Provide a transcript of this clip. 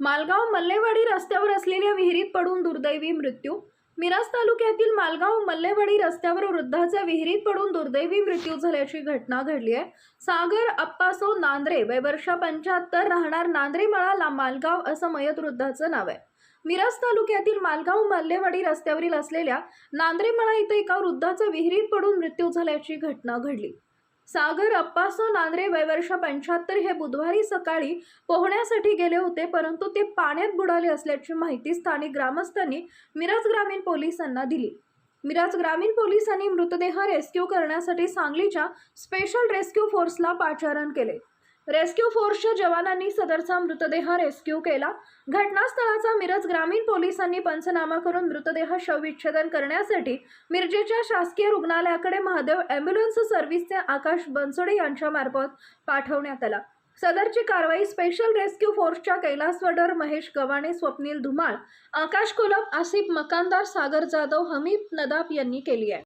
मालगाव मल्लेवाडी रस्त्यावर असलेल्या विहिरीत पडून दुर्दैवी मृत्यू. मिराज तालुक्यातील मालगाव मल्लेवाडी रस्त्यावर वृद्धाचा विहिरीत पडून दुर्दैवी मृत्यू झाल्याची घटना घडली आहे. सागर अप्पासो नांद्रे वय वर्ष पंच्याहत्तर राहणार नांद्रेमळाला मालगाव असं मयत वृद्धाचं नाव आहे. मिराज तालुक्यातील मालगाव मल्लेवाडी रस्त्यावरील असलेल्या नांद्रेमळा इथं एका वृद्धाचा विहिरीत पडून मृत्यू झाल्याची घटना घडली. सागर अप्पासो नांद्रे वयवर्ष पंच्याहत्तर हे बुधवारी सकाळी पोहण्यासाठी गेले होते परंतु ते पाण्यात बुडाले असल्याची माहिती स्थानिक ग्रामस्थांनी मिरज ग्रामीण पोलिसांना दिली. मिरज ग्रामीण पोलिसांनी मृतदेह रेस्क्यू करण्यासाठी सांगलीच्या स्पेशल रेस्क्यू फोर्सला पाचारण केले. रेस्क्यू फोर्सच्या जवानांनी सदरचा मृतदेह रेस्क्यू केला. घटनास्थळाचा मिरज ग्रामीण पोलिसांनी पंचनामा करून मृतदेह शवविच्छेदन करण्यासाठी मिरजेच्या शासकीय रुग्णालयाकडे महादेव ॲम्ब्युलन्स सर्व्हिसचे आकाश बनसोडे यांच्यामार्फत पाठवण्यात आला. सदरची कारवाई स्पेशल रेस्क्यू फोर्सच्या कैलास वडर महेश गव्हाणे स्वप्नील धुमाळ आकाश कोलप आसिफ मकानदार सागर जाधव हमीद नदाब यांनी केली आहे.